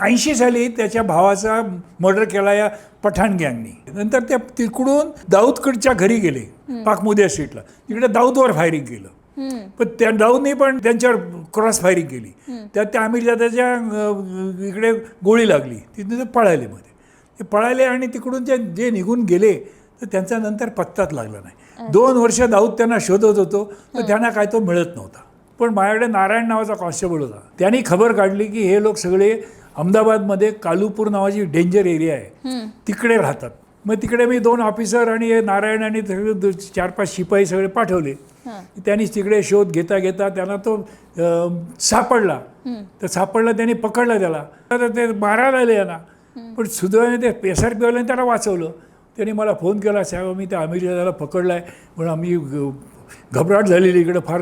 ऐंशी साली त्याच्या भावाचा मर्डर केला या पठाण गँगनी नंतर त्या तिकडून दाऊदकडच्या घरी गेले पाकमुद्या स्ट्रीटला तिकडे दाऊदवर फायरिंग केलं. पण त्या दाऊदने पण त्यांच्यावर क्रॉस फायरिंग केली. त्यात त्या अमीरजादाच्या अं, इकडे गोळी लागली. तिथून ते पळाले मध्ये ते पळाले आणि तिकडून जे जे निघून गेले तर त्यांचा नंतर पत्ताच लागला नाही. दोन वर्ष दाऊद त्यांना शोधत होतो तर त्यांना काय तो मिळत नव्हता. पण माझ्याकडे नारायण नावाचा कॉन्स्टेबल होता. त्यांनी खबर काढली की हे लोक सगळे अहमदाबादमध्ये कालूपूर नावाची डेंजर एरिया आहे. तिकडे राहतात. मग तिकडे मी दोन ऑफिसर आणि नारायण आणि चार पाच शिपाई सगळे पाठवले. त्यांनी तिकडे शोध घेता घेता त्यांना तो सापडला. तर सापडला त्यांनी पकडला त्याला. तर ते मारायला आले यांना. पण सुदैवाने ते एस आर पीवाल्याने त्याला वाचवलं. त्यांनी मला फोन केला साहेब मी त्या अमेरिका त्याला पकडला आहे म्हणून आम्ही घबराट झालेली इकडे फार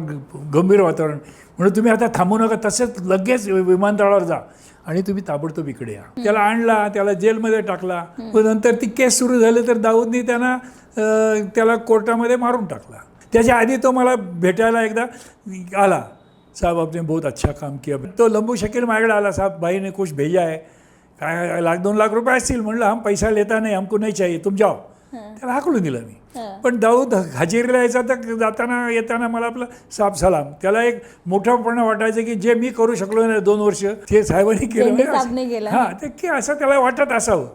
गंभीर वातावरण. म्हणून तुम्ही आता थांबू नका तसंच लगेच विमानतळावर जा. आणि तुम्ही ताबडतोब इकडे या. त्याला आणला त्याला जेलमध्ये टाकला. पण नंतर ती केस सुरू झाली तर दाऊदनी त्यांना अं, त्याला कोर्टामध्ये मारून टाकला. त्याच्या आधी तो मला भेटायला एकदा आला. साहब आपने बहुत अच्छा काम किया. तो लंबू शकील माझ्याकडे आला. साहब भाई ने कुछ भेजा है. काय लाख दोन लाख रुपये असतील. म्हणलं हम पैसा लेता नाही हमको नाही चाहिए. तुम जाओ. त्याला हाकलून दिलं मी. पण दाऊद हजेरीला यायचा तर जाताना येताना मला आपलं साफ सलाम. त्याला एक मोठंपणा वाटायचं की जे मी करू शकलो नाही दोन वर्ष ते साहेबांनी केलं त्यांनी साहेबने केलं. हां ते की असं त्याला वाटत असावं.